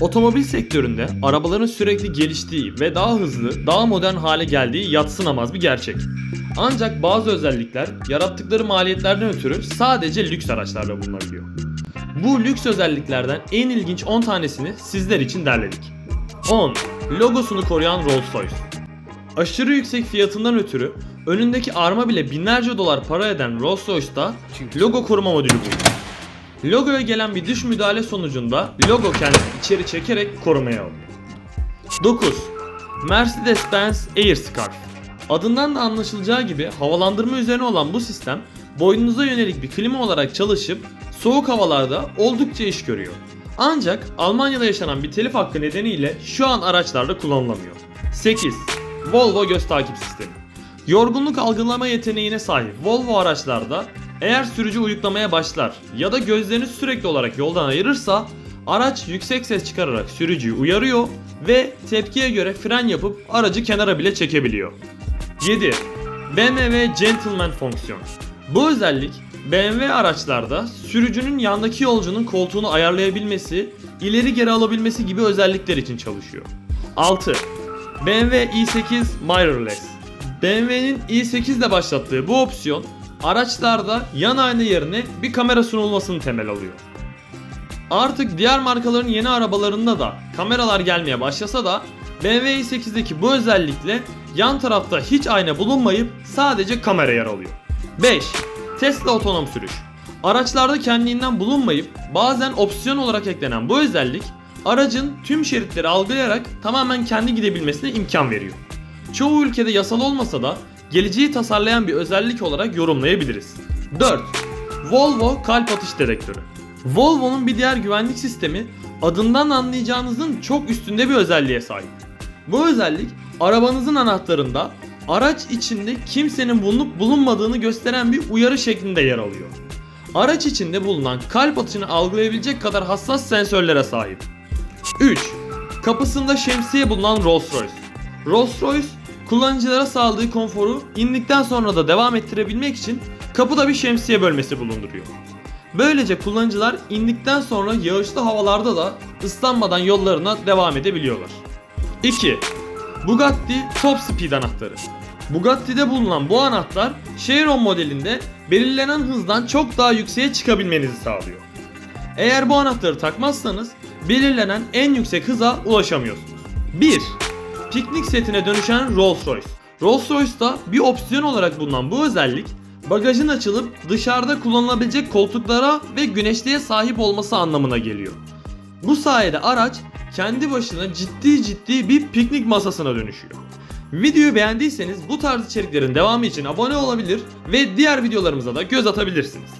Otomobil sektöründe arabaların sürekli geliştiği ve daha hızlı, daha modern hale geldiği yatsınamaz bir gerçek. Ancak bazı özellikler yarattıkları maliyetlerden ötürü sadece lüks araçlarda bulunabiliyor. Bu lüks özelliklerden en ilginç 10 tanesini sizler için derledik. 10. Logosunu koruyan Rolls Royce Aşırı yüksek fiyatından ötürü önündeki arma bile binlerce dolar para eden Rolls Royce'da logo koruma modülü bulunuyor. Logoya gelen bir dış müdahale sonucunda logo kendini içeri çekerek korumaya alıyor. 9. Mercedes-Benz Air Scarf Adından da anlaşılacağı gibi havalandırma üzerine olan bu sistem boynunuza yönelik bir klima olarak çalışıp soğuk havalarda oldukça iş görüyor. Ancak Almanya'da yaşanan bir telif hakkı nedeniyle şu an araçlarda kullanılamıyor. 8. Volvo göz takip sistemi Yorgunluk algılama yeteneğine sahip Volvo araçlarda eğer sürücü uyuklamaya başlar ya da gözlerini sürekli olarak yoldan ayırırsa araç yüksek ses çıkararak sürücüyü uyarıyor ve tepkiye göre fren yapıp aracı kenara bile çekebiliyor. 7. BMW Gentleman fonksiyon. Bu özellik BMW araçlarda sürücünün yandaki yolcunun koltuğunu ayarlayabilmesi, ileri geri alabilmesi gibi özellikler için çalışıyor. 6. BMW i8 Mirrorless. BMW'nin i8 ile başlattığı bu opsiyon araçlarda yan ayna yerine bir kamera sunulmasını temel alıyor. Artık diğer markaların yeni arabalarında da kameralar gelmeye başlasa da BMW i8'deki bu özellikle yan tarafta hiç ayna bulunmayıp sadece kamera yer alıyor. 5. Tesla otonom sürüş. Araçlarda kendiliğinden bulunmayıp bazen opsiyon olarak eklenen bu özellik aracın tüm şeritleri algılayarak tamamen kendi gidebilmesine imkan veriyor. Çoğu ülkede yasal olmasa da geleceği tasarlayan bir özellik olarak yorumlayabiliriz. 4. Volvo kalp atış dedektörü. Volvo'nun bir diğer güvenlik sistemi adından anlayacağınızın çok üstünde bir özelliğe sahip. Bu özellik arabanızın anahtarında araç içinde kimsenin bulunup bulunmadığını gösteren bir uyarı şeklinde yer alıyor. Araç içinde bulunan kalp atışını algılayabilecek kadar hassas sensörlere sahip. 3. Kapısında şemsiye bulunan Rolls Royce. Rolls Royce kullanıcılara sağladığı konforu indikten sonra da devam ettirebilmek için kapıda bir şemsiye bölmesi bulunduruyor. Böylece kullanıcılar indikten sonra yağışlı havalarda da ıslanmadan yollarına devam edebiliyorlar. 2. Bugatti Top Speed anahtarı. Bugatti'de bulunan bu anahtar Chiron modelinde belirlenen hızdan çok daha yükseğe çıkabilmenizi sağlıyor. Eğer bu anahtarı takmazsanız belirlenen en yüksek hıza ulaşamıyorsunuz. 1. Piknik setine dönüşen Rolls Royce. Rolls Royce'da bir opsiyon olarak bulunan bu özellik bagajın açılıp dışarıda kullanılabilecek koltuklara ve güneşliğe sahip olması anlamına geliyor. Bu sayede araç kendi başına ciddi ciddi bir piknik masasına dönüşüyor. Videoyu beğendiyseniz bu tarz içeriklerin devamı için abone olabilir ve diğer videolarımıza da göz atabilirsiniz.